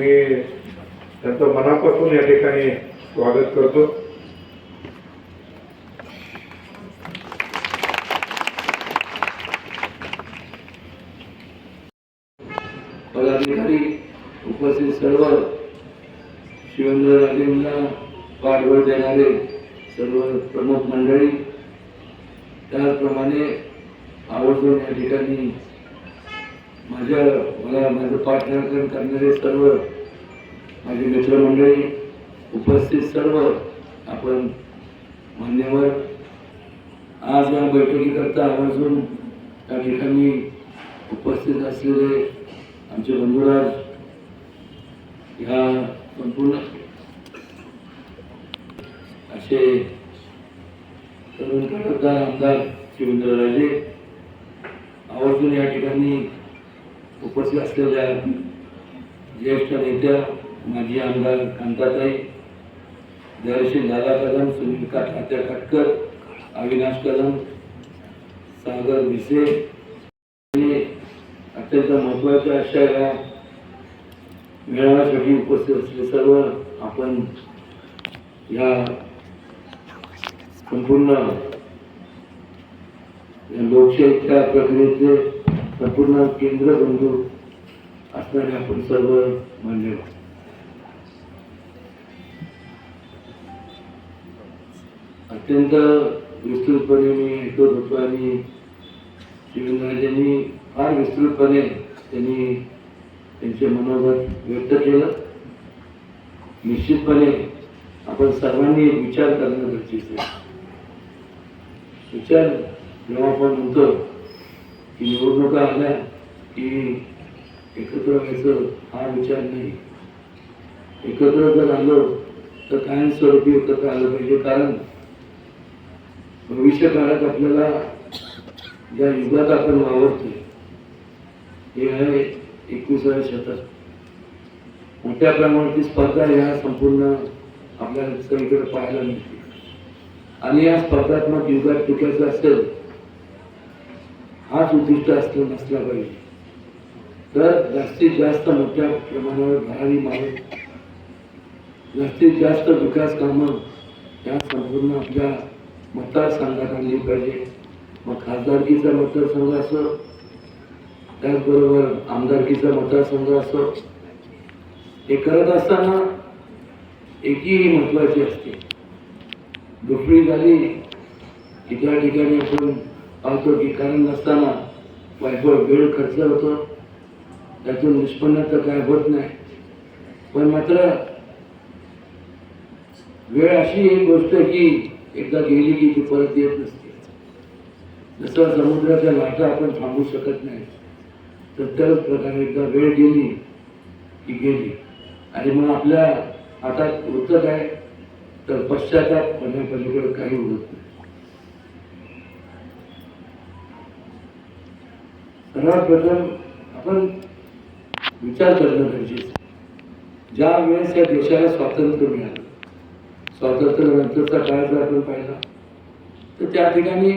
मी त्यांचं मनापासून या ठिकाणी स्वागत करतो. पदाधिकारी उपस्थित सर्व शिवेंद्रराजेंना पाठबळ देणारे सर्व प्रमुख मंडळी त्याचप्रमाणे आवर्जून या ठिकाणी माझ्या मला माझं पाठनाकन करणारे सर्व माझे मित्रमंडळी उपस्थित सर्व आपण मान्यवर आज या बैठकीकरता आवर्जून या ठिकाणी उपस्थित असलेले आमचे बंधुराज ह्या संपूर्ण असे तरुण कडकदार आमदार शिवेंद्रराजे आवर्जून या ठिकाणी उपस्थित असलेल्या ज्येष्ठ नेत्या माजी आमदार कांताताई जयश्री दादा कदम सुनील तात्या खटकर अविनाश कदम सागर भिसे आणि अत्यंत महत्त्वाच्या अशा या मेळाव्यासाठी उपस्थित असले सर्व आपण या संपूर्ण लोकशाहीच्या प्रक्रियेचे संपूर्ण केंद्र बंधू असणारे आपण सर्व मान्यवर अत्यंत विस्तृतपणे मी ऐकत होतो आणि शिवेंद्रराजांनी फार विस्तृतपणे त्यांनी त्यांचे मनोगत व्यक्त केलं. निश्चितपणे आपण सर्वांनी विचार करणं गरजेचं विचार जेव्हा आपण म्हणतो की निवडणुका आल्या की एकत्र व्हायचं हा विचार नाही. एकत्र जर आलो तर कायमस्वरूपी एकत्र आलं पाहिजे. कारण भविष्य काळात आपल्याला ज्या युगात आपण वावरतो हे आहे एकविसाव्या शतक. मोठ्या प्रमाणाची स्पर्धा ह्या संपूर्ण आपल्याला सगळीकडे पाहायला मिळते आणि या स्पर्धात्मक युगात टिकायचं असेल हाच उद्दिष्ट असलं नसला पाहिजे. तर जास्तीत जास्त मोठ्या प्रमाणावर भरारी मारत जास्तीत जास्त विकास कामं या संपूर्ण आपल्या मतदारसंघात आणली पाहिजे. मग खासदारकीचा मतदारसंघ असो त्याचबरोबर आमदारकीचा मतदारसंघ असो हे करत असताना एकीही महत्वाची असते. दुसरी झाली की त्या ठिकाणी आपण पाहतो की कारण नसताना वायफळ वेळ खर्च होतो. त्यातून निष्पन्न तर काय होत नाही. पण मात्र वेळ अशी एक गोष्ट की एकदा गेली की ती परत येत नसते. जसं समुद्राच्या लाटा आपण थांबू शकत नाही तर त्याच प्रकारे एकदा वेळ गेली की गेली. आणि मग आपल्या हातात उरतं काय तर पश्चाताप होण्यापलीकडे काही उरत नाही. सर्वात प्रथम आपण विचार करणं गरजेचं ज्या वेळेस या देशाला स्वातंत्र्य मिळालं स्वातंत्र्यानंतरचा काळ जर आपण पाहिला तर त्या ठिकाणी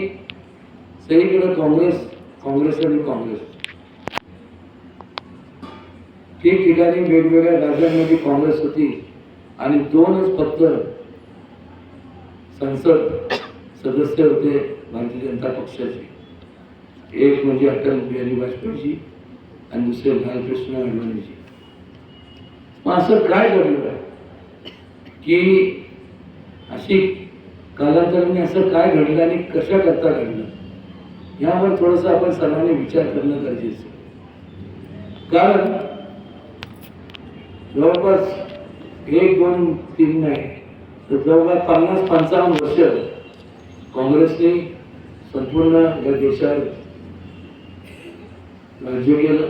सगळीकडे काँग्रेस काँग्रेस आणि काँग्रेस. ठिकठिकाणी वेगवेगळ्या राज्यांमध्ये काँग्रेस होती आणि दोनच फक्त संसद सदस्य होते भारतीय जनता पक्षाचे. एक म्हणजे अटल बिहारी वाजपेयीजी आणि दुसरे बालकृष्ण अडवाणीजी मग असं काय घडलं? की अशी कालांतराने असं काय घडलं आणि कशा करता घडलं? यावर थोडंसं आपण सर्वांनी विचार करणं गरजेचं कारण जवळपास एक दोन तीन नाही तर जवळपास पन्नास पंचावन्न वर्ष काँग्रेसने संपूर्ण या देशावर राज्य केलं.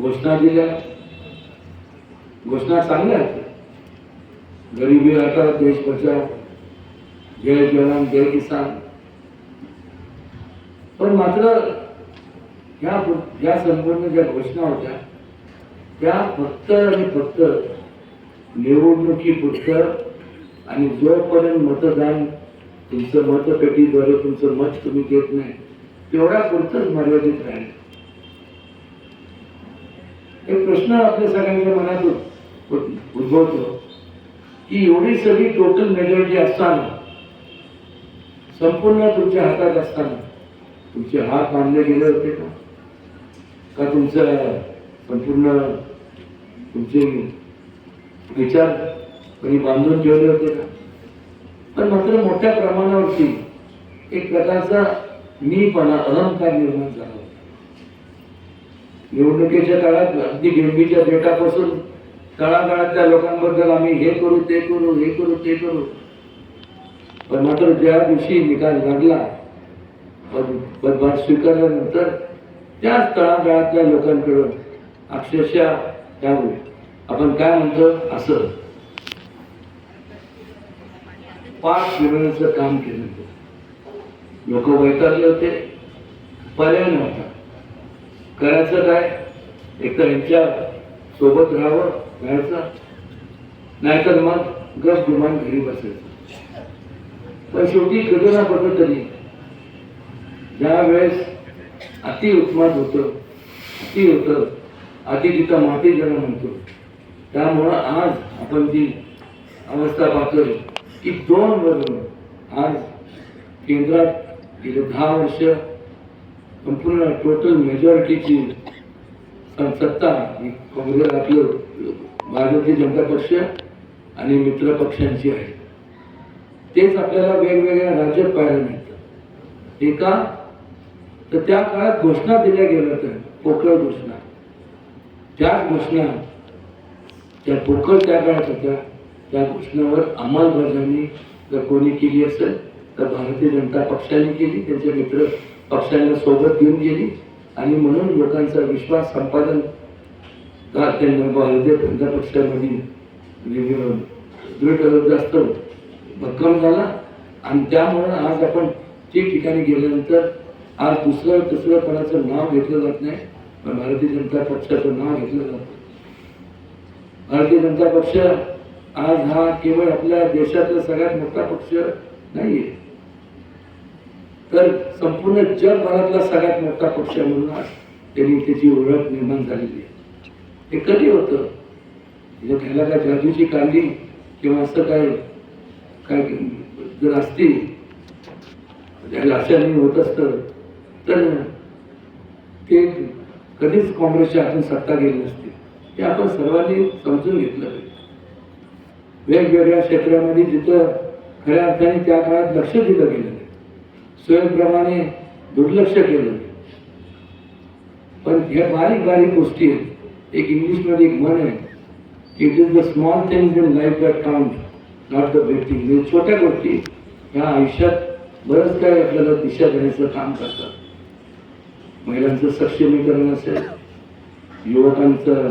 घोषणा दिल्या. घोषणा चांगल्या गरिबी हटाओ देश बचाव जय जवान जय किसान. पण मात्र ह्या ज्या संपूर्ण ज्या घोषणा होत्या त्या फक्त आणि फक्त निवडणुकीपुरतं आणि जोपर्यंत मतदान तुमचं मतपेटीद्वारे तुमचं मत तुम्ही देत नाही तेवढ्या पुरतंच मर्यादित राहील. एक प्रश्न आपल्या सगळ्यांच्या मनात उद्भवतो. की एवढी सगळी टोटल मेजॉरिटी असताना संपूर्ण तुमच्या हातात असताना तुमचे हात बांधले गेले होते का? का तुमचं संपूर्ण तुमचे विचार कोणी बांधून ठेवले होते का? पण मात्र मोठ्या प्रमाणावरती एक प्रकारचा मीपणा अहंकार निर्माण झाला निवडणुकीच्या काळात अगदी गेंबीच्या बेटापासून तळागाळातल्या लोकांबद्दल आम्ही हे करू ते करू हे करू ते करू. पण मात्र ज्या दिवशी निकाल लागला पद- पदभार स्वीकारल्यानंतर त्याच तळागाळातल्या लोकांकडून अक्षरशः त्यामुळे आपण काय म्हणतो? असं. पाच फिरवण्याचं काम केलं. लोक वैतागले होते पर्याय नव्हता. करायचं काय? एक तर यांच्या सोबत राहावं राहायचं. नाहीतर मग गप गुमान घरी बसायचं. पण शेवटी कधी ना कुठं तरी. ज्या वेळेस अति उत्माद होतं अति होतं अति तिथं माती जरा म्हणतो त्यामुळं आज आपण जी अवस्था पाहतोय की दोन वर्ग आज केंद्रात गेले दहा वर्ष संपूर्ण टोटल मेजॉरिटीची सत्ता ही काँग्रेस आपलं भारतीय जनता पक्ष आणि मित्र पक्षांची आहे. तेच आपल्याला वेगवेगळ्या राज्यात पाहायला मिळतं. एका तर त्या काळात घोषणा दिल्या गेल्या होत्या पोकळ घोषणा. त्याच घोषणा त्या पोकळ त्या काळात होत्या त्या घोषणावर अंमलबजावणी जर कोणी केली असेल तर भारतीय जनता पक्षाने केली त्यांचे मित्र पक्षांना सोबत घेऊन गेली. आणि म्हणून लोकांचा विश्वास संपादन का त्यांना भारतीय जनता पक्षामध्ये दृढ जास्त भक्कम झाला. आणि त्यामुळं आज आपण ठिकठिकाणी गेल्यानंतर आज दुसरं तिसरं कोणाचं नाव घेतलं जात नाही. पण भारतीय जनता पक्षाचं नाव घेतलं जात भारतीय जनता पक्ष आज हा केवळ आपल्या देशातला सगळ्यात मोठा पक्ष नाहीये. तर संपूर्ण जगभरातला सगळ्यात मोठा पक्ष म्हणून आज त्यांनी त्याची ओळख निर्माण झालेली आहे. हे कधी होतं? म्हणजे त्याला काय जादूची कांदी किंवा असं काय काय जर असती त्याला अशाने होत असतं. तर ते कधीच काँग्रेसच्या हातून सत्ता गेली नसती. हे आपण सर्वांनी समजून घेतलं पाहिजे. वेगवेगळ्या क्षेत्रामध्ये जिथं खऱ्या अर्थाने त्या काळात लक्ष दिलं गेलं. स्वयंप्रमाणे दुर्लक्ष केलं. पण ह्या बारीक बारीक गोष्टी आहेत. एक इंग्लिशमध्ये एक म्हण आहे it is the small things in life that count not the big thing म्हणजे छोट्या गोष्टी ह्या आयुष्यात बरंच काय आपल्याला दिशा देण्याचं काम करतात. महिलांचं सक्षमीकरण असेल युवकांचं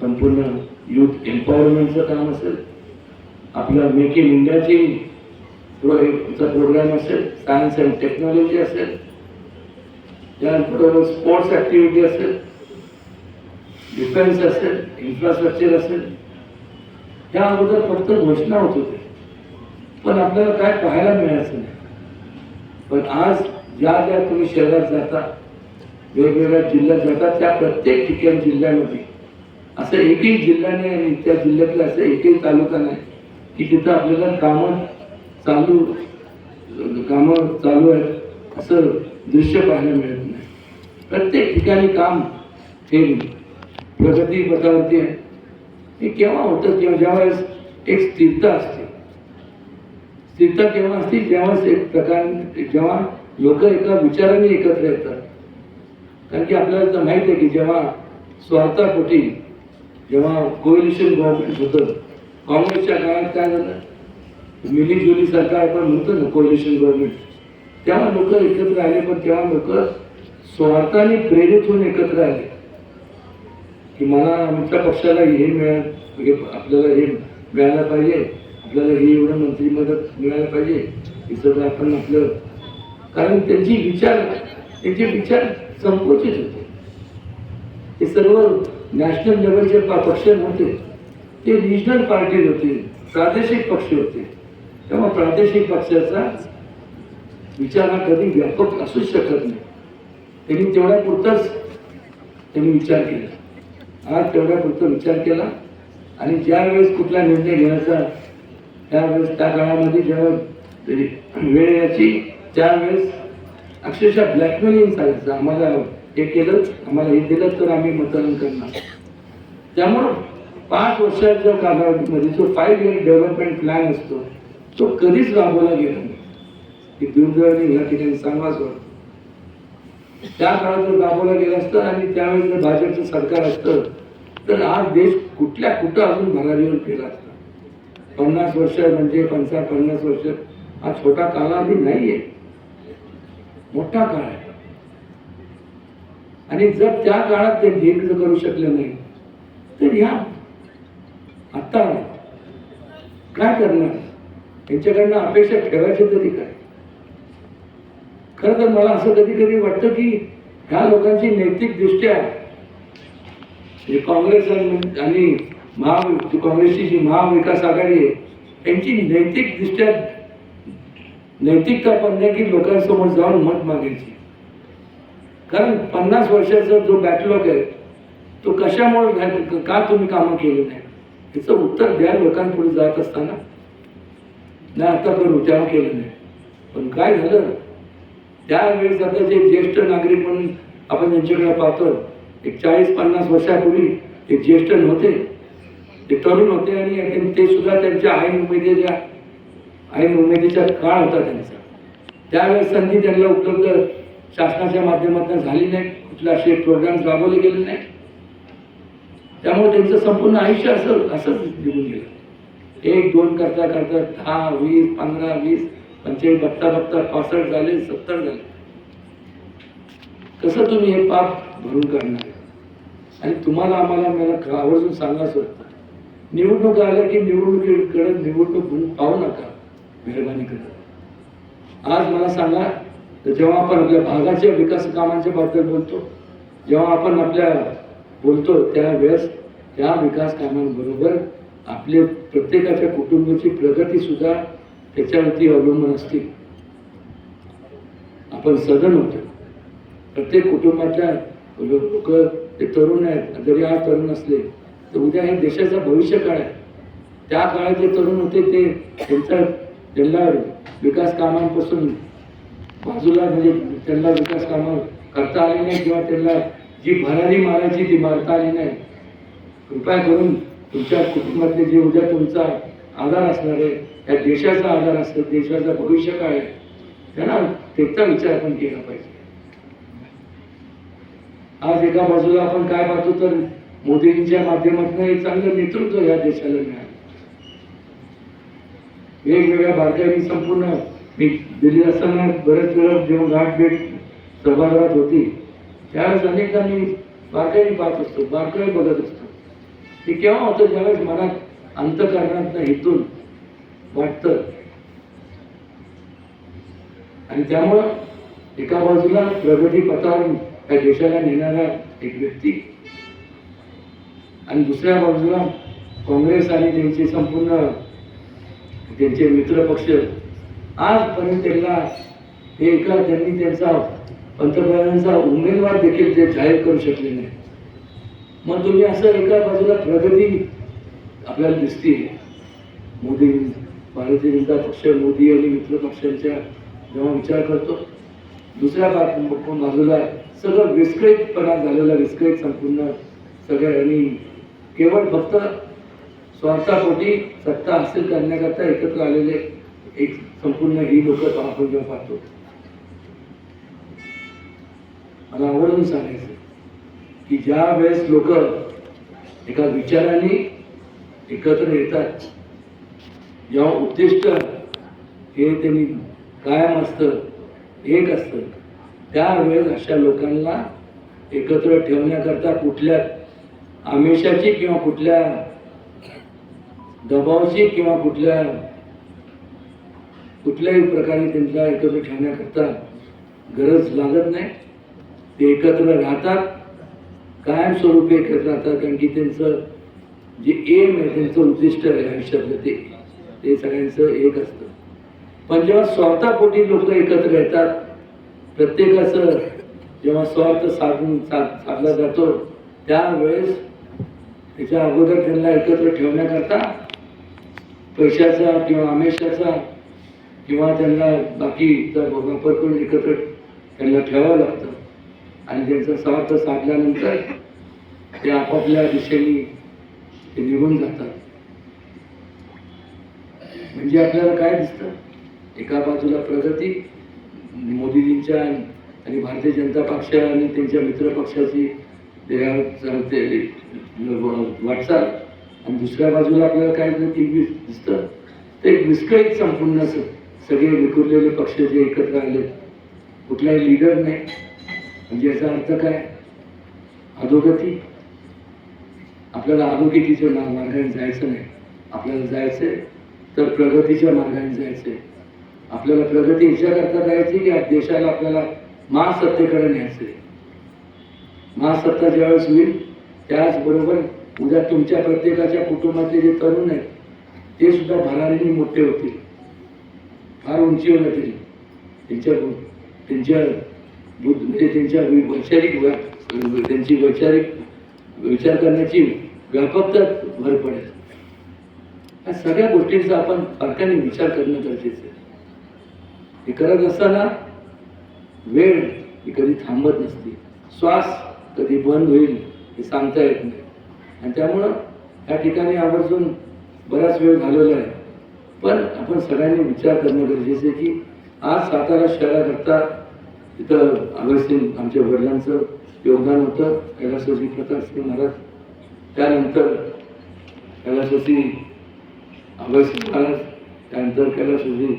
संपूर्ण युथ एम्पॉवरमेंटचं काम असेल आपल्या मेक इन इंडियाची चा प्रोग्राम असेल सायन्स अँड टेक्नॉलॉजी असेल त्यानंतर स्पोर्ट्स ॲक्टिव्हिटी असेल डिफेन्स असेल इन्फ्रास्ट्रक्चर असेल त्या अगोदर फक्त घोषणा होत होते पण आपल्याला काय पाहायला मिळायचं नाही. पण आज ज्या ज्या तुम्ही शहरात जाता वेगवेगळ्या जिल्ह्यात जाता त्या प्रत्येक ठिकाणी जिल्ह्यामध्ये असं एकही जिल्ह्याने आणि त्या जिल्ह्यातला असं एकही तालुका नाही की तिथं आपल्याला कामं चालू कामं चालू आहेत असं दृश्य पाहायला मिळत नाही. प्रत्येक ठिकाणी काम हे प्रगती पथावरती आहे. हे केव्हा होतं किंवा ज्यावेळेस एक स्थिरता असते. स्थिरता केव्हा असते? ज्यावेळेस एक प्रकार जेव्हा लोक एका विचाराने एकत्र येतात. कारण की आपल्याला तर माहीत आहे की जेव्हा स्वार्थापोटी जेव्हा कोएलिशन गव्हर्नमेंट होतं. काँग्रेसच्या काळात काय झालं? मिली जुली सरकार आपण म्हणतो ना कोएलिशन गव्हर्नमेंट तेव्हा लोक एकत्र आले पण तेव्हा लोक स्वार्थाने प्रेरित होऊन एकत्र आले. की मला आमच्या पक्षाला हे मिळाल म्हणजे आपल्याला हे मिळायला पाहिजे आपल्याला हे एवढं मंत्री मदत मिळायला पाहिजे हे सगळं आपण आपलं. कारण त्यांची विचार त्यांचे विचार संकुचित होते. हे सर्व नॅशनल लेवलचे पक्ष नव्हते. ते रिजनल पार्टीज होते प्रादेशिक पक्ष होते. तेव्हा प्रादेशिक पक्षाचा विचार हा कधी व्यापक असूच शकत नाही. त्यांनी तेवढ्या पुरताच त्यांनी विचार केला. आज तेवढ्या पुरतं विचार केला आणि ज्यावेळेस कुठला निर्णय घ्यायचा त्यावेळेस त्या काळामध्ये जेव्हा वेळ याची त्यावेळेस अक्षरशः ब्लॅकमेलिंग चालायचं. आम्हाला हे केलं आम्हाला हे दिलं तर आम्ही मतदान करणार. त्यामुळं पाच वर्षाच्या कालावधीमध्ये जो फाईव्ह इयर डेव्हलपमेंट प्लॅन असतो तो कधीच राबवला गेला नाही. दुर्दैवाने या ठिकाणी सांगाच वाटतं त्या काळात जर राबवला गेला असतं आणि त्यावेळेस जर भाजपचं सरकार असतं तर आज देश कुठल्या कुठं अजून भरारीवर गेला असता. पन्नास वर्ष म्हणजे पंचा पन्नास वर्ष हा छोटा कालावधी नाहीये. मोठा काळ आहे. आणि जर त्या काळात ते दीर्घ करू शकले नाही तर ह्या आता काय करणार? त्यांच्याकडनं अपेक्षा ठेवायची तरी काय? खरं तर मला असं कधी कधी वाटतं की ह्या लोकांची नैतिक दृष्ट्या काँग्रेस आणि आणि महा काँग्रेसची जी महाविकास आघाडी आहे त्यांची नैतिक दृष्ट्या नैतिकता पण की लोकांसमोर जाऊन मत मागायची. कारण पन्नास वर्षाचा जो बॅकलॉग आहे तो कशामुळे का तुम्ही कामं केली नाही याचं उत्तर द्या लोकांपुढे जात असताना. नाही आता पण तेव्हा केलं नाही. पण काय झालं? त्यावेळेस आता जे ज्येष्ठ नागरिक म्हणून आपण त्यांच्याकडे पाहतो एक चाळीस पन्नास वर्षापूर्वी ते ज्येष्ठ नव्हते ते तरुण होते आणि ते- सुद्धा त्यांच्या आईन उमेदीच्या ऐन उमेदीचा काळ होता त्यांचा. त्यावेळेस संधी त्यांना उपलब्ध शासनाच्या माध्यमातून झाली नाही कुठला असे प्रोग्राम राबवले गेले नाही. त्यामुळे त्यांचं संपूर्ण आयुष्य असं असंच निघून गेलं. एक दोन करता करता दहा वीस पंधरा वीस पंचेचाळीस बघता बघता पासष्ट झाले सत्तर झाले. कसं तुम्ही हे पाप भरून काढणार? आणि तुम्हाला आम्हाला मला आवर्जून सांगा सुद्धा निवडणूक आल्या की निवडणुकीकडे निवडणूक म्हणून पाहू नका मेहरबानी करा आज मला सांगा तर जेव्हा आपण आपल्या भागाच्या विकास कामांच्या बद्दल बोलतो जेव्हा आपण आपल्या बोलतो त्या वेळेस त्या विकास कामांबरोबर आपले प्रत्येकाच्या कुटुंबाची प्रगती सुद्धा त्याच्यावरती अवलंबून असते. आपण सदन होतो. प्रत्येक कुटुंबातल्या लोक ते तरुण आहेत जरी आज तरुण असले तर उद्या हे देशाचं भविष्य काळ आहे? त्या काळात जे तरुण होते ते त्यांचा त्यांना विकास कामांपासून बाजूला म्हणजे त्यांना विकास कामं करता आली नाही किंवा त्यांना जी भरारी मारायची ती मारता आली नाही. कृपया करून तुमच्या कुटुंबातले जे उद्या तुमचा आधार असणार आहे त्या देशाचा आधार असतो देशाचा भविष्य काय आहे त्यांना त्याचा विचार आपण केला पाहिजे. आज एका बाजूला आपण काय पाहतो तर मोदींच्या माध्यमातून एक चांगलं नेतृत्व या देशाला मिळालं. वेगवेगळ्या भारतीयांनी संपूर्ण मी दिल्ली असताना बरेच वेळा जेव्हा गाठ भेट सभागृहात होती त्यावेळेस अनेकदा मी बारकाईने पाहत असतो बारकाई बघत असतो. ते केव्हा होतं? ज्यावेळेस मनात अंतकरणात हेतून वाटतं. आणि त्यामुळं एका बाजूला प्रगती पथावर त्या देशाला नेणारा एक व्यक्ती आणि दुसऱ्या बाजूला काँग्रेस आणि त्यांचे संपूर्ण त्यांचे मित्रपक्ष आजपर्यंत त्यांना हे एका त्यांनी त्यांचा पंतप्रधानांचा उमेदवार देखील ते जाहीर करू शकले नाही मग तुम्ही असं एका बाजूला प्रगती आपल्याला दिसते. मोदी भारतीय जनता पक्ष मोदी आणि मित्र पक्षांच्या जेव्हा विचार करतो दुसऱ्या बाजूला सगळं विस्कळीतपणा झालेला विस्कळीत संपूर्ण सगळं आणि केवळ फक्त स्वार्थापोटी सत्ता हासिल करण्याकरता एकत्र आलेले एक संपूर्ण ही लोक आपण जेव्हा पाहतो. मला आवडून सांगायचं. की ज्या वेळेस लोक एका विचाराने एकत्र येतात जेव्हा उद्दिष्ट हे त्यांनी कायम असतं एक असतं त्यावेळेस अशा लोकांना एकत्र ठेवण्याकरता कुठल्या आमिषाची किंवा कुठल्या दबावाची किंवा कुठल्या कुठल्याही प्रकारे त्यांना एकत्र ठेवण्याकरता गरज लागत नाही. ते एकत्र राहतात. कायमस्वरूपी एकत्र राहतात कारण की त्यांचं जे एम आहे त्यांचं उद्दिष्ट आहे आयुष्यातलं ते. ते सगळ्यांचं एक असतं. पण जेव्हा स्वार्थापोटी लोक एकत्र येतात प्रत्येकाचं जेव्हा स्वार्थ साधून साध साधला जातो त्यावेळेस त्याच्या अगोदर त्यांना एकत्र ठेवण्याकरता पैशाचा किंवा आमेशाचा किंवा त्यांना बाकीचा वापर करून एकत्र त्यांना ठेवावं लागतं. आणि त्यांचं स्वार्थ साधल्यानंतर ते आपापल्या दिशेने ते निघून जातात. म्हणजे आपल्याला काय दिसतं? एका बाजूला प्रगती मोदीजींच्या आणि भारतीय जनता पक्ष आणि त्यांच्या मित्र पक्षाची ते वाटचाल. आणि दुसऱ्या बाजूला आपल्याला काय दिसतं दिसतं? ते एक विस्कळीत संपूर्ण असं सगळे विखुरलेले पक्ष जे एकत्र आले कुठलाही लीडर नाही. म्हणजे याचा अर्थ काय? अधोगती. आपल्याला अधोगतीच्या मा- मार्गाने जायचं नाही. आपल्याला जायचंय तर प्रगतीच्या मार्गाने जायचंय. आपल्याला प्रगती करता जायची की देशाला आपल्याला महासत्तेकडे न्यायचंय. महासत्ता ज्यावेळेस होईल त्याचबरोबर उद्या तुमच्या प्रत्येकाच्या कुटुंबातले जे तरुण आहेत ते सुद्धा भरारीने मोठे होतील. फार उंचीवर येतील. त्यांच्या त्यांच्या म्हणजे त्यांच्या वैचारिक त्यांची वैचारिक विचार करण्याची व्यापकता भर पडेल. या सगळ्या गोष्टींचा आपण बारकाने विचार करणं गरजेचं आहे. हे करत असताना वेळ ही कधी थांबत नसते. श्वास कधी बंद होईल हे सांगता येत नाही. आणि त्यामुळं या ठिकाणी आवर्जून बराच वेळ घालवला आहे. पण आपण सगळ्यांनी विचार करणं गरजेचं आहे की आज सातारा शहराकरता तिथं अगस्तीन आमच्या वडिलांचं योगदान होतं. कैलासवासी प्रतापसिंह महाराज. त्यानंतर कैलासवासी अगस्ती महाराज. त्यानंतर कैलासवासी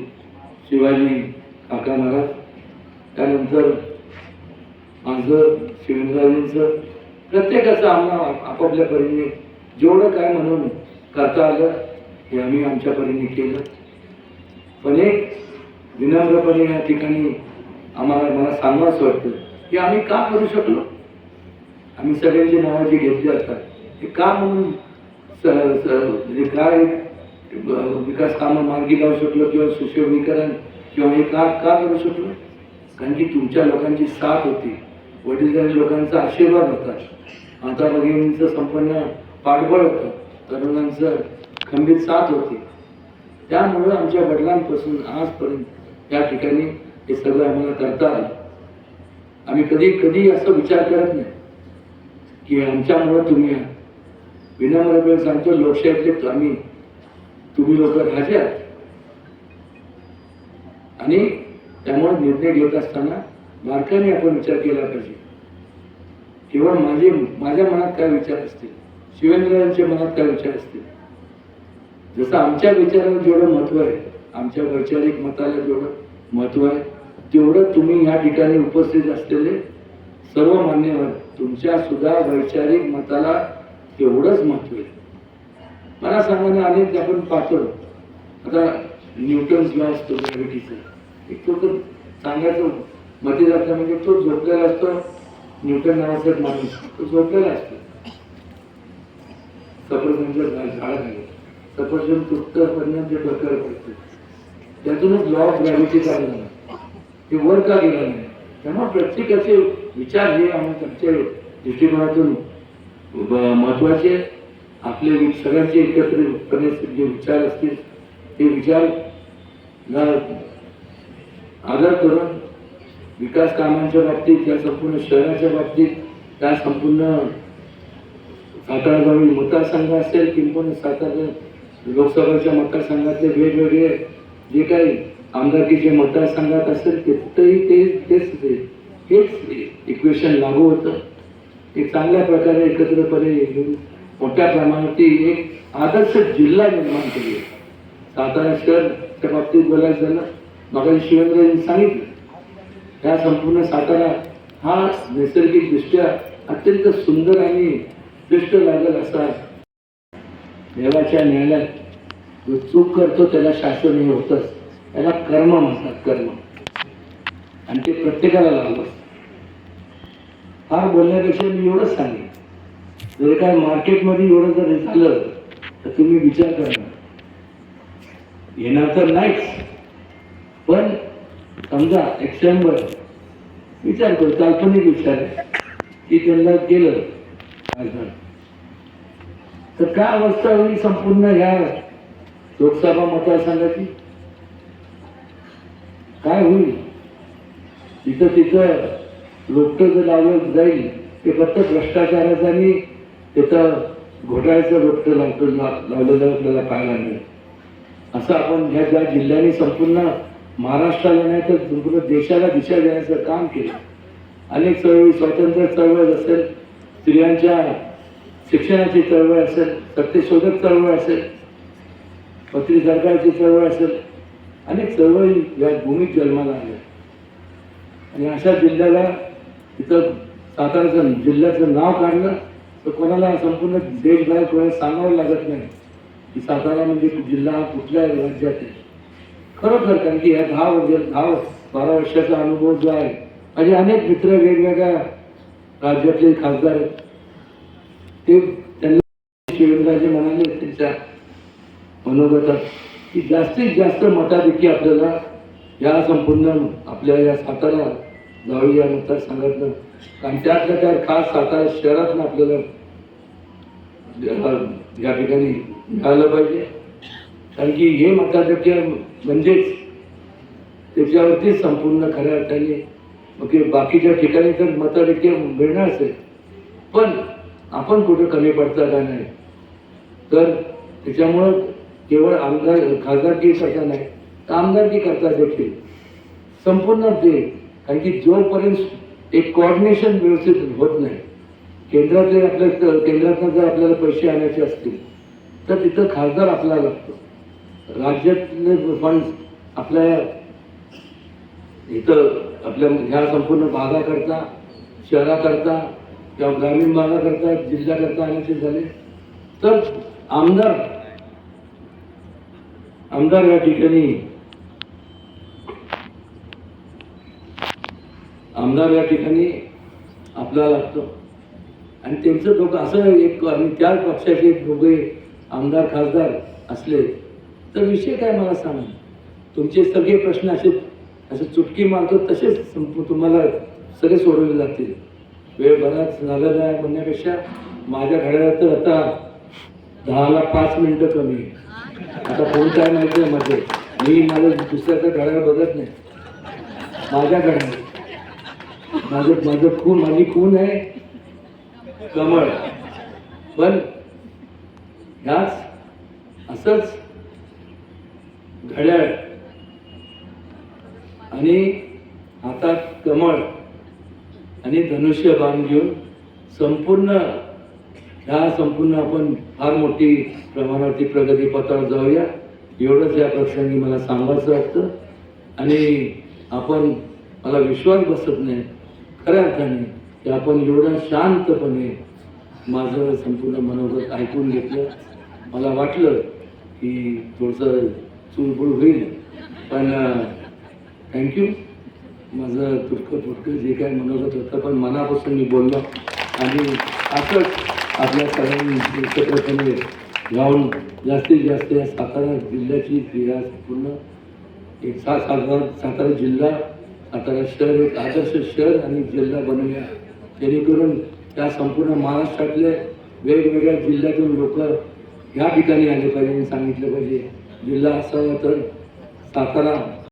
शिवाजी काका महाराज. त्यानंतर माझं शिवेंद्रजींचं प्रत्येकाचं आम्हाला आपापल्या परीने जेवढं काय म्हणून करता आलं हे आम्ही आमच्या परीने केलं. पण एक विनम्रपणे या ठिकाणी आम्हाला मला सांगावंच वाटतं. की आम्ही का करू शकलो? आम्ही सगळ्यांची नावं जी घेतली असतात ते का म्हणून स- म्हणजे काय विकास कामं मार्गी लावू शकलो किंवा सुशोभीकरण किंवा हे का का करू शकलो? कारण की तुमच्या लोकांची साथ होती. वडीलधारी लोकांचा आशीर्वाद होता. माता भगिनींचं संपन्न पाठबळ होतं. तरुणांचं खंबीर साथ होती. त्यामुळं आमच्या वडिलांपासून आजपर्यंत या ठिकाणी हे सगळं आम्हाला करता आलं आम्ही कधी कधी असं विचार करत नाही की आमच्यामुळं तुम्ही आहात. विनम्रपणे सांगतो लोकशाहीतले आम्ही तुम्ही लोक राजे आहात. आणि त्यामुळे निर्णय घेत असताना बारकाने आपण विचार केला पाहिजे केवळ माझे माझ्या मनात काय विचार असतील शिवेंद्रांच्या मनात काय विचार असतील जसं आमच्या विचाराला जेवढं महत्त्व आहे आमच्या वैचारिक मताला जेवढं महत्त्व आहे तेवढं तुम्ही या ठिकाणी उपस्थित असलेले सर्व मान्यवर तुमच्या सुद्धा वैचारिक मताला तेवढंच महत्त्व आहे. मला सांगा ना अनेक आपण पाहतो. आता न्यूटन्स लॉ असतो ग्रॅव्हिटीचा. एक तो तर सांगायचं मध्ये जाता म्हणजे तो झोपलेला असतो न्यूटन नावाचा एक माणूस तो झोपलेला असतो. सफरचंद झाड झाले. सफरचंद तुटतं पर्यंत ते डोक्यावर पडतं त्यातूनच लॉ ऑफ ग्रॅव्हिटी चालू झाला. ते वर का गेलं नाही? त्यामुळे प्रत्येकाचे विचार हे आम्ही त्यांच्या दृष्टिकोनातून महत्त्वाचे आपले सगळ्यांचे एकत्रितपणे जे विचार असतील ते विचार आदर करून विकास कामांच्या बाबतीत या संपूर्ण शहराच्या बाबतीत त्या संपूर्ण सातारा मतदारसंघ असेल किंवा सातारा लोकसभेच्या मतदारसंघातले वेगवेगळे जे काही आमदारकीचे मतदारसंघात असेल तिथंही ते तेच ते- हेच इक्वेशन लागू होतं. ते चांगल्या प्रकारे एकत्रपणे येऊन मोठ्या प्रमाणावरती एक आदर्श जिल्हा निर्माण केली. सातारा शहरच्या बाबतीत बोलायचं झालं. मग शिवेंद्रजींनी सांगितलं. त्या संपूर्ण सातारा हा नैसर्गिकदृष्ट्या अत्यंत सुंदर आणि दृष्ट लागेल असा देवाच्या न्यायालयात जो चूक करतो त्याला शासन हे होतच. त्याला कर्म म्हणतात कर्म. आणि ते प्रत्येकाला लागलं फार बोलण्यापेक्षा मी एवढंच सांगेन. जर काय मार्केटमध्ये एवढं जर झालं तर तुम्ही विचार करणार येणार तर नाहीच. पण समजा एक शंभर विचार करू काल्पनिक विचार की त्यांना केलं. काय तर काय अवस्था होईल संपूर्ण ह्या लोकसभा मतदारसंघाची? काय होईल? तिथं तिथं लोकटं जर लावलं जाईल ते फक्त भ्रष्टाचाराचं आणि त्याचं घोटाळ्याचं लोकटं लावतो लावलेलं आपल्याला पाहायला मिळेल. असं आपण ह्या ज्या जिल्ह्याने संपूर्ण महाराष्ट्राला नाही तर संपूर्ण देशाला दिशा देण्याचं काम केलं. अनेक चळवळी स्वातंत्र्य चळवळ असेल स्त्रियांच्या शिक्षणाची चळवळ असेल सत्यशोधक चळवळ असेल पत्री सरकारची चळवळ असेल अनेक चळवळी या भूमीत जन्माला आल्या. आणि अशा जिल्ह्याला तिथं साताराचं जिल्ह्याचं नाव काढलं तर कोणाला संपूर्ण देशभर कोणाला सांगावं लागत नाही. की सातारा म्हणजे जिल्हा हा कुठल्या राज्यात आहे? खरोखर कारण की ह्या दहा वर्ष दहा बारा वर्षाचा अनुभव जो आहे माझे अनेक मित्र वेगवेगळ्या राज्यातले खासदार आहेत. ते त्यांना शिवेंद्रराजे म्हणाले त्यांच्या मनोगतात की जास्तीत जास्त मताधिकी आपल्याला या संपूर्ण आपल्या या सातारा जावळी या मतदारसंघातनं कारण त्यातल्या त्या खास सातारा शहरातनं आपल्याला या- ठिकाणी मिळालं पाहिजे. कारण की हे मताधिक्य म्हणजेच त्याच्यावरती संपूर्ण खऱ्या अर्थाने ओके बाकीच्या ठिकाणी तर मताधिक्य मिळणार असेल पण आपण कुठं कमी पडता का नाही? तर त्याच्यामुळं केवळ आमदार खासदारकी कशा नाही तर आमदारकी करता देखील संपूर्ण ते कारण की जोपर्यंत एक कॉर्डिनेशन व्यवस्थित होत नाही केंद्रातले आपल्या केंद्रातनं जर आपल्याला पैसे आणायचे असतील तर तिथं खासदार आपल्याला लागतो. राज्यातले फंड आपल्या इथं आपल्या ह्या संपूर्ण भागाकरता शहराकरता किंवा ग्रामीण भागाकरता जिल्ह्याकरता आणायचे झाले तर आमदार आमदार या ठिकाणी आमदार या ठिकाणी आपला लागतो. आणि त्यांचं लोक असं एक आणि त्याच पक्षाचे दोघे आमदार खासदार असले तर विषय काय मला सांगा? तुमचे सगळे प्रश्न असे असे चुटकी मारतो तसेच संपू तुम्हाला सगळे सोडवले जातील. वेळ बराच झालेला आहे म्हणण्यापेक्षा माझ्या घड्याला तर आता दहाला पाच मिनटं कमी. आहे आता कोण काय माहिती आहे मध्ये मी माझं दुसऱ्याचं घड्याळ बघत नाही. माझ्या घड्याळ माझं माझं खून माझी खून आहे कमळ. पण ह्याच असंच घड्याळ आणि हातात कमळ आणि धनुष्य बाण घेऊन संपूर्ण ह्या संपूर्ण आपण फार मोठी प्रमाणावरती प्रगती पथावर जाऊया. एवढंच या प्रसंगी मला सांगायचं वाटतं. आणि आपण मला विश्वास बसत नाही. खऱ्या अर्थाने की आपण एवढं शांतपणे माझं संपूर्ण मनोगत ऐकून घेतलं. मला वाटलं की थोडंसं चुळबुळ होईल. पण थँक्यू माझं तुटकं फुटकं जे काय मनोगत होतं पण मनापासून मी बोललो. आणि असंच आपल्या सगळ्यांनी एकत्रपणे जाऊन जास्तीत जास्त या सातारा जिल्ह्याची या पूर्ण एक सा सातारा सातारा जिल्हा सातारा शहर एक आदर्श शहर आणि जिल्हा बनवूया. जेणेकरून त्या संपूर्ण महाराष्ट्रातले वेगवेगळ्या जिल्ह्यातून लोक ह्या ठिकाणी आले पाहिजे आणि सांगितलं पाहिजे. जिल्हा असावा तर सातारा